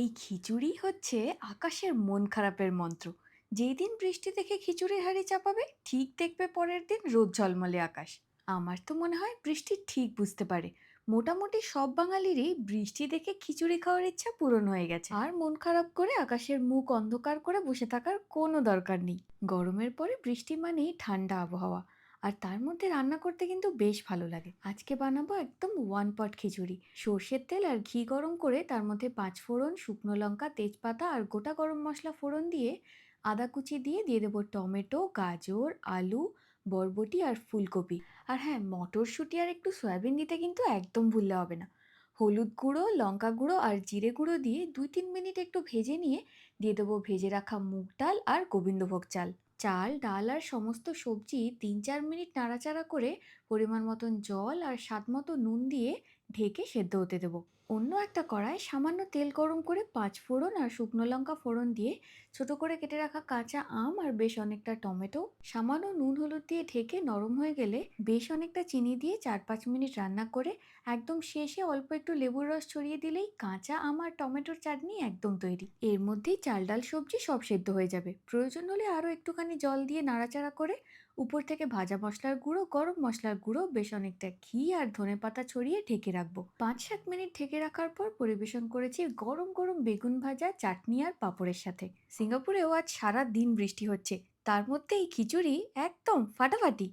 এই খিচুড়ি হচ্ছে আকাশের মন খারাপের মন্ত্র। যেই দিন বৃষ্টি দেখে খিচুড়ির হাঁড়ি চাপাবে, ঠিক দেখবে পরের দিন রোদ ঝলমলে আকাশ। আমার তো মনে হয় বৃষ্টি ঠিক বুঝতে পারে। মোটামুটি সব বাঙালিরই বৃষ্টি দেখে খিচুড়ি খাওয়ার ইচ্ছা পূরণ হয়ে গেছে। আর মন খারাপ করে আকাশের মুখ অন্ধকার করে বসে থাকার কোনো দরকার নেই। গরমের পরে বৃষ্টি মানেই ঠান্ডা আবহাওয়া। আর তার মধ্যে রান্না করতে কিন্তু বেশ ভালো লাগে। আজকে বানাবো একদম ওয়ান পট খিচুড়ি। সর্ষের তেল আর ঘি গরম করে তার মধ্যে পাঁচ ফোড়ন, শুকনো লঙ্কা, তেজপাতা আর গোটা গরম মশলা ফোড়ন দিয়ে আদা কুচি দিয়ে দিয়ে দেবো টমেটো, গাজর, আলু, বরবটি আর ফুলকপি। আর হ্যাঁ মটরশুঁটি আর একটু সয়াবিন দিতে কিন্তু একদম ভুললে হবে না। হলুদ গুঁড়ো, লঙ্কা গুঁড়ো আর জিরে গুঁড়ো দিয়ে দুই তিন মিনিট একটু ভেজে নিয়ে দিয়ে দেবো ভেজে রাখা মুগ ডাল আর গোবিন্দভোগ চাল। চাল, ডাল আর সমস্ত সবজি তিন চার মিনিট নাড়াচাড়া করে পরিমাণ মতন জল আর স্বাদ মতো নুন দিয়ে ঢেকে সেদ্ধ হতে দেবো। অন্য একটা কড়ায় সামান্য তেল গরম করে পাঁচ ফোড়ন আর শুকনো লঙ্কা ফোড়ন দিয়ে ছোট করে কেটে রাখা কাঁচা আম আর বেশ অনেকটা টমেটো, সামান্য নুন হলুদ দিয়ে ঢেকে নরম হয়ে গেলে বেশ অনেকটা চিনি দিয়ে চার পাঁচ মিনিট রান্না করে একদম শেষে অল্প একটু লেবুর রস ছড়িয়ে দিলেই কাঁচা আম আর টমেটোর চাটনি একদম তৈরি। এর মধ্যেই চাল ডাল সবজি সব সেদ্ধ হয়ে যাবে। প্রয়োজন হলে আরও একটুখানি জল দিয়ে নাড়াচাড়া করে উপর থেকে ভাজা মশলার গুঁড়ো, গরম মশলার গুঁড়ো, বেশ অনেকটা ঘি আর ধনে পাতা ছড়িয়ে ঢেকে রাখব। পাঁচ সাত মিনিট ঢেকে রাখার পর পরিবেশন করেছি গরম গরম বেগুন ভাজা, চাটনি আর পাঁপড়ের সাথে। সিঙ্গাপুরেও আজ সারা দিন বৃষ্টি হচ্ছে। তার মধ্যে এই খিচুড়ি একদম ফাটাফাটি।